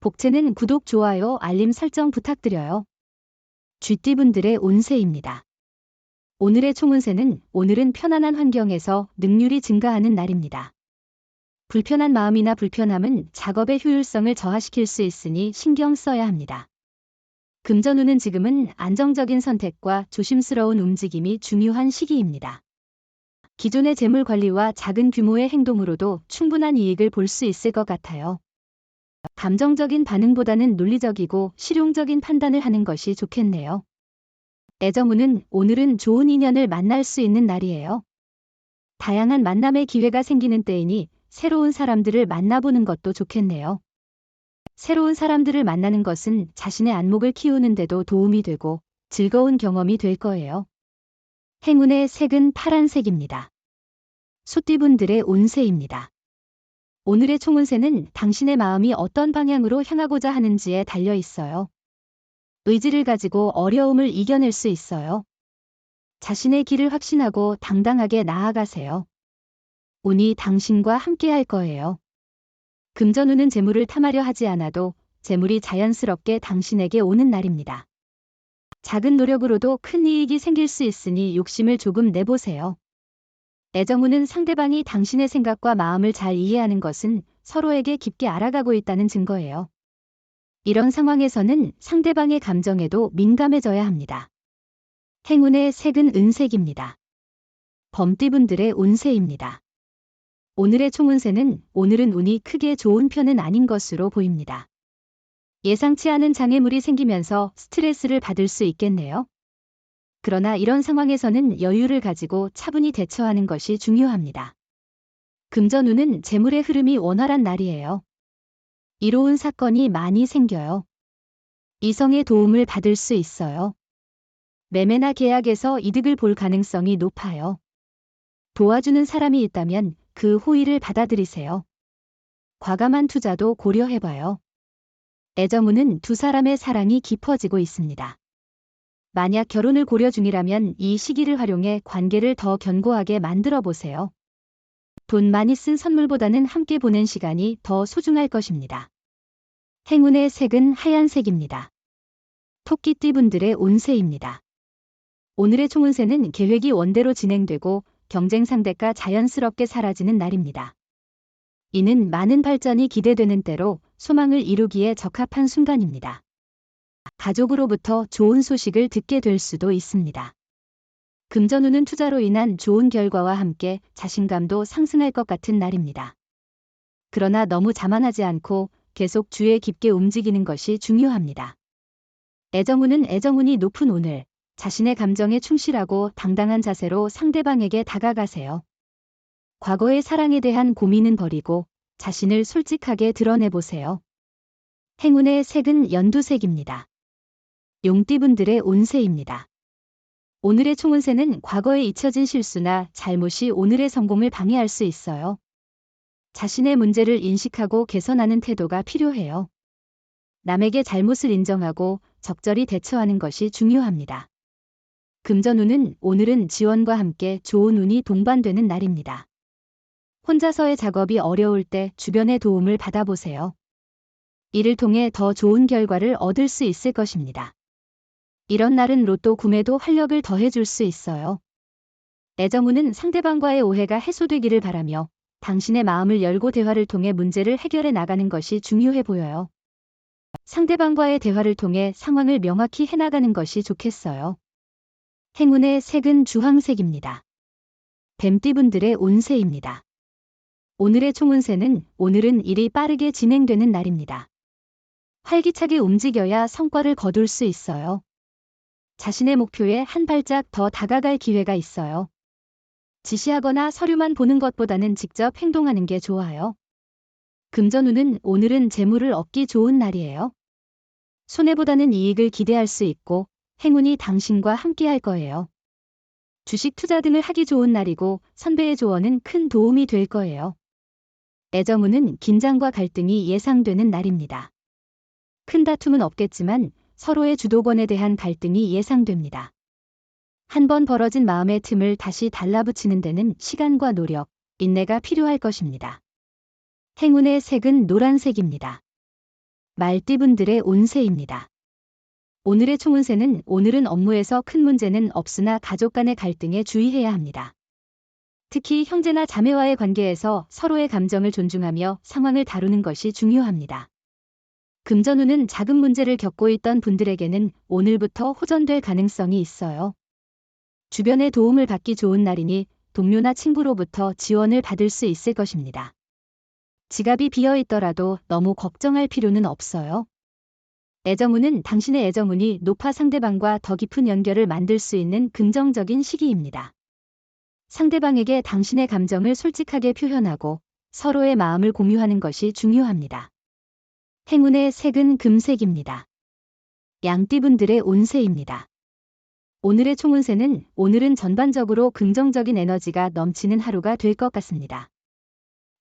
복채는 구독, 좋아요, 알림 설정 부탁드려요. 쥐띠분들의 운세입니다. 오늘의 총운세는 오늘은 편안한 환경에서 능률이 증가하는 날입니다. 불편한 마음이나 불편함은 작업의 효율성을 저하시킬 수 있으니 신경 써야 합니다. 금전운은 지금은 안정적인 선택과 조심스러운 움직임이 중요한 시기입니다. 기존의 재물 관리와 작은 규모의 행동으로도 충분한 이익을 볼 수 있을 것 같아요. 감정적인 반응보다는 논리적이고 실용적인 판단을 하는 것이 좋겠네요. 애정운은 오늘은 좋은 인연을 만날 수 있는 날이에요. 다양한 만남의 기회가 생기는 때이니 새로운 사람들을 만나보는 것도 좋겠네요. 새로운 사람들을 만나는 것은 자신의 안목을 키우는데도 도움이 되고 즐거운 경험이 될 거예요. 행운의 색은 파란색입니다. 소띠분들의 운세입니다. 오늘의 총운세는 당신의 마음이 어떤 방향으로 향하고자 하는지에 달려 있어요. 의지를 가지고 어려움을 이겨낼 수 있어요. 자신의 길을 확신하고 당당하게 나아가세요. 운이 당신과 함께 할 거예요. 금전운은 재물을 탐하려 하지 않아도 재물이 자연스럽게 당신에게 오는 날입니다. 작은 노력으로도 큰 이익이 생길 수 있으니 욕심을 조금 내보세요. 애정운은 상대방이 당신의 생각과 마음을 잘 이해하는 것은 서로에게 깊게 알아가고 있다는 증거예요. 이런 상황에서는 상대방의 감정에도 민감해져야 합니다. 행운의 색은 은색입니다. 범띠분들의 운세입니다. 오늘의 총운세는 오늘은 운이 크게 좋은 편은 아닌 것으로 보입니다. 예상치 않은 장애물이 생기면서 스트레스를 받을 수 있겠네요. 그러나 이런 상황에서는 여유를 가지고 차분히 대처하는 것이 중요합니다. 금전운은 재물의 흐름이 원활한 날이에요. 이로운 사건이 많이 생겨요. 이성의 도움을 받을 수 있어요. 매매나 계약에서 이득을 볼 가능성이 높아요. 도와주는 사람이 있다면 그 호의를 받아들이세요. 과감한 투자도 고려해봐요. 애정운은 두 사람의 사랑이 깊어지고 있습니다. 만약 결혼을 고려 중이라면 이 시기를 활용해 관계를 더 견고하게 만들어 보세요. 돈 많이 쓴 선물보다는 함께 보낸 시간이 더 소중할 것입니다. 행운의 색은 하얀색입니다. 토끼띠 분들의 운세입니다. 오늘의 총운세는 계획이 원대로 진행되고 경쟁 상대가 자연스럽게 사라지는 날입니다. 이는 많은 발전이 기대되는 때로 소망을 이루기에 적합한 순간입니다. 가족으로부터 좋은 소식을 듣게 될 수도 있습니다. 금전운은 투자로 인한 좋은 결과와 함께 자신감도 상승할 것 같은 날입니다. 그러나 너무 자만하지 않고 계속 주에 깊게 움직이는 것이 중요합니다. 애정운은 애정운이 높은 오늘, 자신의 감정에 충실하고 당당한 자세로 상대방에게 다가가세요. 과거의 사랑에 대한 고민은 버리고 자신을 솔직하게 드러내보세요. 행운의 색은 연두색입니다. 용띠분들의 운세입니다. 오늘의 총운세는 과거에 잊혀진 실수나 잘못이 오늘의 성공을 방해할 수 있어요. 자신의 문제를 인식하고 개선하는 태도가 필요해요. 남에게 잘못을 인정하고 적절히 대처하는 것이 중요합니다. 금전운은 오늘은 지원과 함께 좋은 운이 동반되는 날입니다. 혼자서의 작업이 어려울 때 주변의 도움을 받아보세요. 이를 통해 더 좋은 결과를 얻을 수 있을 것입니다. 이런 날은 로또 구매도 활력을 더해줄 수 있어요. 애정운은 상대방과의 오해가 해소되기를 바라며 당신의 마음을 열고 대화를 통해 문제를 해결해 나가는 것이 중요해 보여요. 상대방과의 대화를 통해 상황을 명확히 해나가는 것이 좋겠어요. 행운의 색은 주황색입니다. 뱀띠분들의 운세입니다. 오늘의 총운세는 오늘은 일이 빠르게 진행되는 날입니다. 활기차게 움직여야 성과를 거둘 수 있어요. 자신의 목표에 한 발짝 더 다가갈 기회가 있어요. 지시하거나 서류만 보는 것보다는 직접 행동하는 게 좋아요. 금전운은 오늘은 재물을 얻기 좋은 날이에요. 손해보다는 이익을 기대할 수 있고 행운이 당신과 함께 할 거예요. 주식 투자 등을 하기 좋은 날이고 선배의 조언은 큰 도움이 될 거예요. 애정운은 긴장과 갈등이 예상되는 날입니다. 큰 다툼은 없겠지만 서로의 주도권에 대한 갈등이 예상됩니다. 한번 벌어진 마음의 틈을 다시 달라붙이는 데는 시간과 노력, 인내가 필요할 것입니다. 행운의 색은 노란색입니다. 말띠분들의 운세입니다. 오늘의 총운세는 오늘은 업무에서 큰 문제는 없으나 가족 간의 갈등에 주의해야 합니다. 특히 형제나 자매와의 관계에서 서로의 감정을 존중하며 상황을 다루는 것이 중요합니다. 금전운은 작은 문제를 겪고 있던 분들에게는 오늘부터 호전될 가능성이 있어요. 주변의 도움을 받기 좋은 날이니 동료나 친구로부터 지원을 받을 수 있을 것입니다. 지갑이 비어 있더라도 너무 걱정할 필요는 없어요. 애정운은 당신의 애정운이 높아 상대방과 더 깊은 연결을 만들 수 있는 긍정적인 시기입니다. 상대방에게 당신의 감정을 솔직하게 표현하고 서로의 마음을 공유하는 것이 중요합니다. 행운의 색은 금색입니다. 양띠분들의 운세입니다. 오늘의 총운세는 오늘은 전반적으로 긍정적인 에너지가 넘치는 하루가 될 것 같습니다.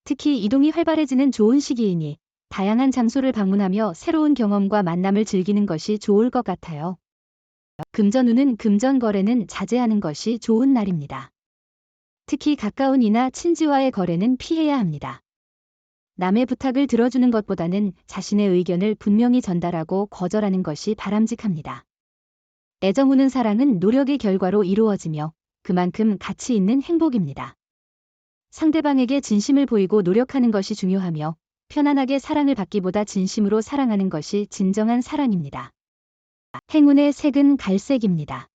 특히 이동이 활발해지는 좋은 시기이니 다양한 장소를 방문하며 새로운 경험과 만남을 즐기는 것이 좋을 것 같아요. 금전운은 금전 거래는 자제하는 것이 좋은 날입니다. 특히 가까운 이나 친지와의 거래는 피해야 합니다. 남의 부탁을 들어주는 것보다는 자신의 의견을 분명히 전달하고 거절하는 것이 바람직합니다. 애정우는 사랑은 노력의 결과로 이루어지며 그만큼 가치 있는 행복입니다. 상대방에게 진심을 보이고 노력하는 것이 중요하며 편안하게 사랑을 받기보다 진심으로 사랑하는 것이 진정한 사랑입니다. 행운의 색은 갈색입니다.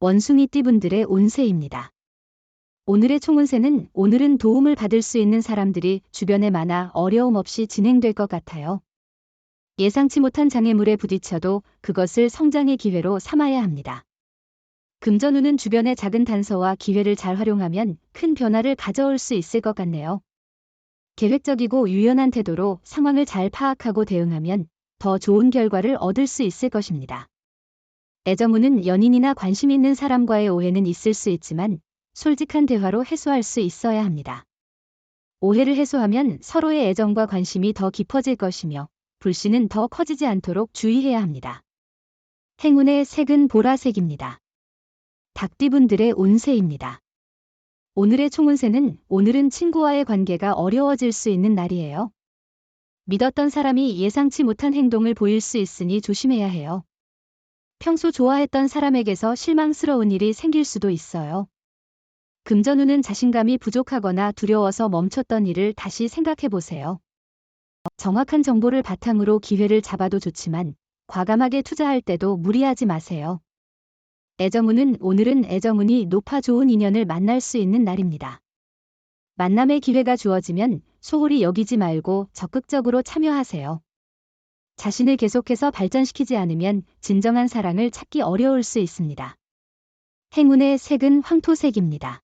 원숭이 띠분들의 운세입니다. 오늘의 총운세는 오늘은 도움을 받을 수 있는 사람들이 주변에 많아 어려움 없이 진행될 것 같아요. 예상치 못한 장애물에 부딪혀도 그것을 성장의 기회로 삼아야 합니다. 금전운은 주변의 작은 단서와 기회를 잘 활용하면 큰 변화를 가져올 수 있을 것 같네요. 계획적이고 유연한 태도로 상황을 잘 파악하고 대응하면 더 좋은 결과를 얻을 수 있을 것입니다. 애정운은 연인이나 관심 있는 사람과의 오해는 있을 수 있지만 솔직한 대화로 해소할 수 있어야 합니다. 오해를 해소하면 서로의 애정과 관심이 더 깊어질 것이며 불씨는 더 커지지 않도록 주의해야 합니다. 행운의 색은 보라색입니다. 닭띠분들의 운세입니다. 오늘의 총운세는 오늘은 친구와의 관계가 어려워질 수 있는 날이에요. 믿었던 사람이 예상치 못한 행동을 보일 수 있으니 조심해야 해요. 평소 좋아했던 사람에게서 실망스러운 일이 생길 수도 있어요. 금전운은 자신감이 부족하거나 두려워서 멈췄던 일을 다시 생각해 보세요. 정확한 정보를 바탕으로 기회를 잡아도 좋지만 과감하게 투자할 때도 무리하지 마세요. 애정운은 오늘은 애정운이 높아 좋은 인연을 만날 수 있는 날입니다. 만남의 기회가 주어지면 소홀히 여기지 말고 적극적으로 참여하세요. 자신을 계속해서 발전시키지 않으면 진정한 사랑을 찾기 어려울 수 있습니다. 행운의 색은 황토색입니다.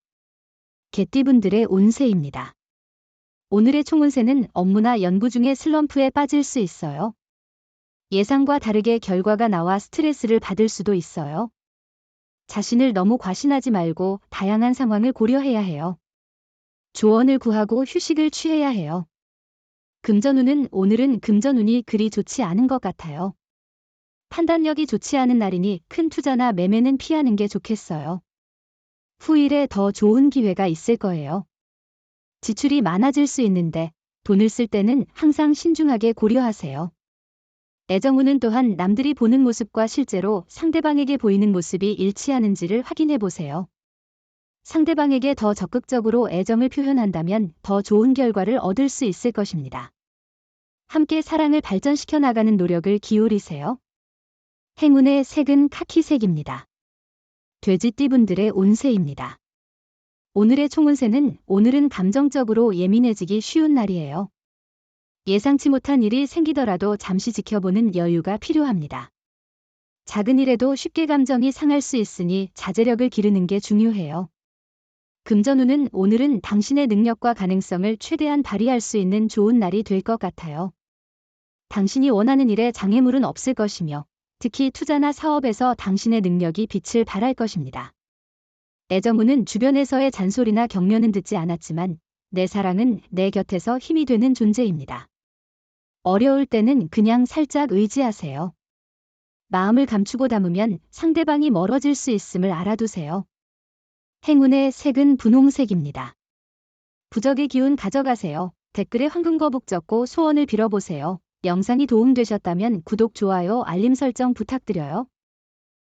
개띠분들의 운세입니다. 오늘의 총운세는 업무나 연구 중에 슬럼프에 빠질 수 있어요. 예상과 다르게 결과가 나와 스트레스를 받을 수도 있어요. 자신을 너무 과신하지 말고 다양한 상황을 고려해야 해요. 조언을 구하고 휴식을 취해야 해요. 금전운은 오늘은 금전운이 그리 좋지 않은 것 같아요. 판단력이 좋지 않은 날이니 큰 투자나 매매는 피하는 게 좋겠어요. 후일에 더 좋은 기회가 있을 거예요. 지출이 많아질 수 있는데 돈을 쓸 때는 항상 신중하게 고려하세요. 애정우는 또한 남들이 보는 모습과 실제로 상대방에게 보이는 모습이 일치하는지를 확인해 보세요. 상대방에게 더 적극적으로 애정을 표현한다면 더 좋은 결과를 얻을 수 있을 것입니다. 함께 사랑을 발전시켜 나가는 노력을 기울이세요. 행운의 색은 카키색입니다. 돼지띠분들의 운세입니다. 오늘의 총운세는 오늘은 감정적으로 예민해지기 쉬운 날이에요. 예상치 못한 일이 생기더라도 잠시 지켜보는 여유가 필요합니다. 작은 일에도 쉽게 감정이 상할 수 있으니 자제력을 기르는 게 중요해요. 금전운은 오늘은 당신의 능력과 가능성을 최대한 발휘할 수 있는 좋은 날이 될 것 같아요. 당신이 원하는 일에 장애물은 없을 것이며 특히 투자나 사업에서 당신의 능력이 빛을 발할 것입니다. 애정우는 주변에서의 잔소리나 격려는 듣지 않았지만 내 사랑은 내 곁에서 힘이 되는 존재입니다. 어려울 때는 그냥 살짝 의지하세요. 마음을 감추고 담으면 상대방이 멀어질 수 있음을 알아두세요. 행운의 색은 분홍색입니다. 부적의 기운 가져가세요. 댓글에 황금거북 적고 소원을 빌어보세요. 영상이 도움되셨다면 구독, 좋아요, 알림 설정 부탁드려요.